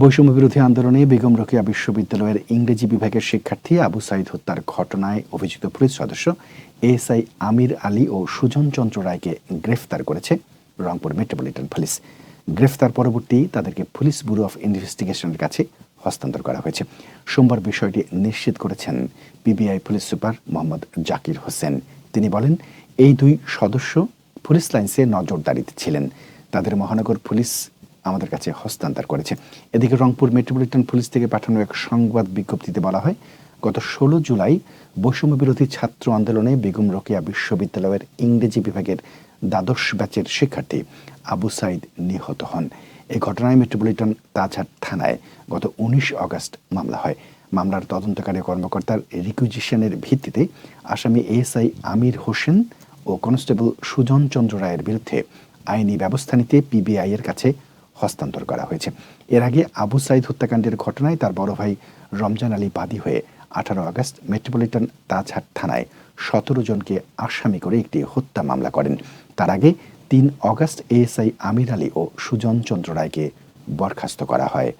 বৈষম্য বিরোধী আন্দোলনে বেগম রোকেয়া বিশ্ববিদ্যালয়ের ইংরেজি বিভাগের শিক্ষার্থী আবু সাইদ হত্যার ঘটনায় অভিযুক্ত পুলিশ সদস্য এএসআই আমির আলী ও সুজন চন্দ্র রায়কে গ্রেফতার করেছে রংপুর মেট্রোপলিটন পুলিশ। গ্রেফতার পরবর্তী তাদেরকে পুলিশ ব্যুরো অফ ইনভেস্টিগেশনের কাছে হস্তান্তর করা হয়েছে। সোমবার বিষয়টি নিশ্চিত করেছেন PBI police super Mohammad Zakir Hossain. তিনি বলেন, এই দুই সদস্য পুলিশ লাইন্সে নজরদারিতে ছিলেন। তাদের মহানগর পুলিশ আমাদের কাছে হস্তান্তর করেছে। এদিকে রংপুর মেট্রোপলিটন পুলিশ থেকে পাঠানো এক সংবাদ বিজ্ঞপ্তিতে বলা হয়, গত ষোলো জুলাই বৈষম্য বিরোধী ছাত্র আন্দোলনে বেগম রোকেয়া বিশ্ববিদ্যালয়ের ইংরেজি বিভাগের দ্বাদশ ব্যাচের শিক্ষার্থী আবু সাইদ নিহত হন। এ ঘটনায় মেট্রোপলিটন তাজহাট থানায় গত উনিশ আগস্ট মামলা হয়। মামলার তদন্তকারী কর্মকর্তার রিকুইজিশনের ভিত্তিতে আসামি এএসআই আমির হোসেন ও কনস্টেবল সুজন চন্দ্র রায়ের বিরুদ্ধে আইনি ব্যবস্থা নিতে পিবিআই এর কাছে হস্তান্তর করা হয়েছে। এর আগে আবু সাইদ হত্যাকাণ্ডের ঘটনায় তার বড় ভাই রমজান আলী বাদী হয়ে আঠারো আগস্ট মেট্রোপলিটন তাজহাট থানায় সতেরো জনকে আসামি করে একটি হত্যা মামলা করেন। তার আগে তিন অগস্ট এএসআই আমির আলী ও সুজন চন্দ্র রায়কে বরখাস্ত করা হয়।